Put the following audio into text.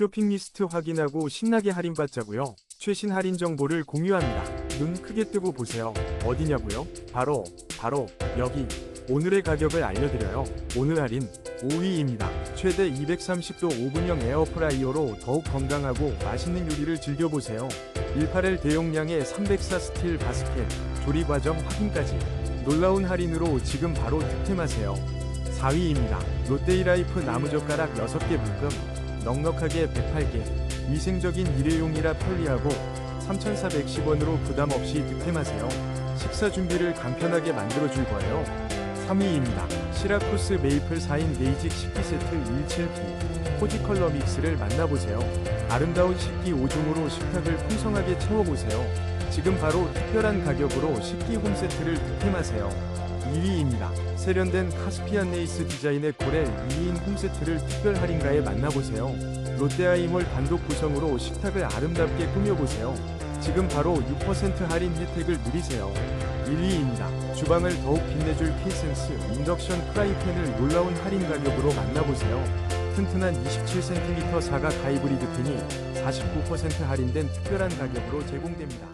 쇼핑 리스트 확인하고 신나게 할인받자고요. 최신 할인 정보를 공유합니다. 눈 크게 뜨고 보세요. 어디냐고요? 바로 바로 여기 오늘의 가격을 알려드려요. 오늘 할인 5위입니다. 최대 230도 오븐형 에어프라이어로 더욱 건강하고 맛있는 요리를 즐겨보세요. 18L 대용량의 304 스틸 바스켓 조리 과정 확인까지 놀라운 할인으로 지금 바로 득템하세요. 4위입니다. 롯데이라이프 나무젓가락 6개 묶음 넉넉하게 108개 위생적인 일회용이라 편리하고 3,410원으로 부담 없이 득템하세요. 식사 준비를 간편하게 만들어 줄 거예요. 3위입니다. 시라쿠스 메이플 4인 베이직 식기 세트 17P 코지 컬러 믹스를 만나보세요. 아름다운 식기 5종으로 식탁을 풍성하게 채워보세요. 지금 바로 특별한 가격으로 식기 홈 세트를 득템하세요. 2위입니다. 세련된 카스피안 레이스 디자인의 코렐 2인 홈 세트를 특별 할인가에 만나보세요. 롯데아이몰 단독 구성으로 식탁을 아름답게 꾸며보세요. 지금 바로 6% 할인 혜택을 누리세요. 1위입니다. 주방을 더욱 빛내줄 케이센스 인덕션 프라이팬을 놀라운 할인 가격으로 만나보세요. 튼튼한 27cm 사각 하이브리드 팬이 49% 할인된 특별한 가격으로 제공됩니다.